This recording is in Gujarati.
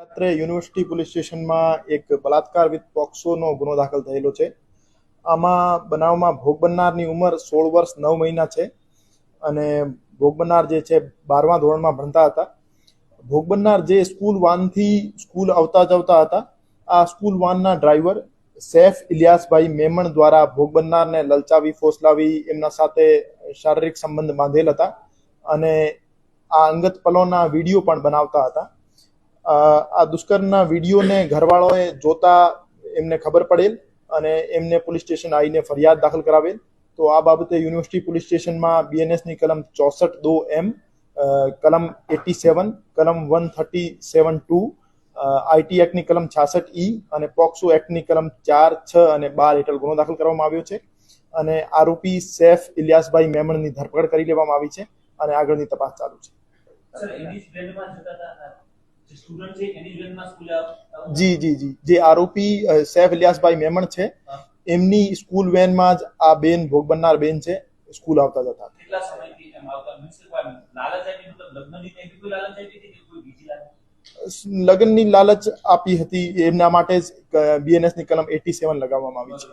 રાત્રે યુનિવર્સિટી પોલીસ સ્ટેશનમાં એક બલાત્કાર વિથ પોક્સોનો ગુનો દાખલ થયેલો છે. આમાં બનાવમાં ભોગ બનનારની ઉંમર સોળ વર્ષ નવ મહિના છે અને ભોગ બનનાર જે છે બારમા ધોરણમાં ભણતા હતા. ભોગ બનનાર જે સ્કૂલ વાનથી સ્કૂલ આવતા જવતા હતા, આ સ્કૂલ વાનના ડ્રાઈવર સૈફ ઇલિયાસભાઈ મેમણ દ્વારા ભોગ બનનારને લલચાવી, ફોસલાવી, એમના સાથે શારીરિક સંબંધ બાંધેલ હતા અને આ અંગત પલોના વીડિયો પણ બનાવતા હતા. આ દુષ્કર્મના વિડીયોને ઘરવાળાઓએ જોતા એમને ખબર પડેલ અને એમને પોલીસ સ્ટેશન આવીને ફરિયાદ દાખલ કરાવેલ. તો આ બાબતે યુનિવર્સિટી પોલીસ સ્ટેશનમાં બીએનએસની કલમ ચોસઠ દો એમ કલમ એટી સેવન, કલમ one thirty seven two IT એક્ટની કલમ છાસઠ ઈ અને પોક્સો એક્ટની કલમ ચાર, છ અને બાર હેઠળ ગુનો દાખલ કરવામાં આવ્યો છે. અને આરોપી સૈફ ઇલિયાસભાઈ મેમણની ધરપકડ કરી લેવામાં આવી છે અને આગળની તપાસ ચાલુ છે. જ જે જી જી. આરોપી સૈફ ઇલિયાસભાઈ મેમણ છે એમની સ્કૂલ વેનમાં જ આ બેન ભોગ બનનાર બેન છે સ્કૂલ આવતા જતા. લગ્નની લાલચ આપી હતી એમના માટે જ બીએનએસની કલમ એટી સેવન લગાવવામાં આવી છે.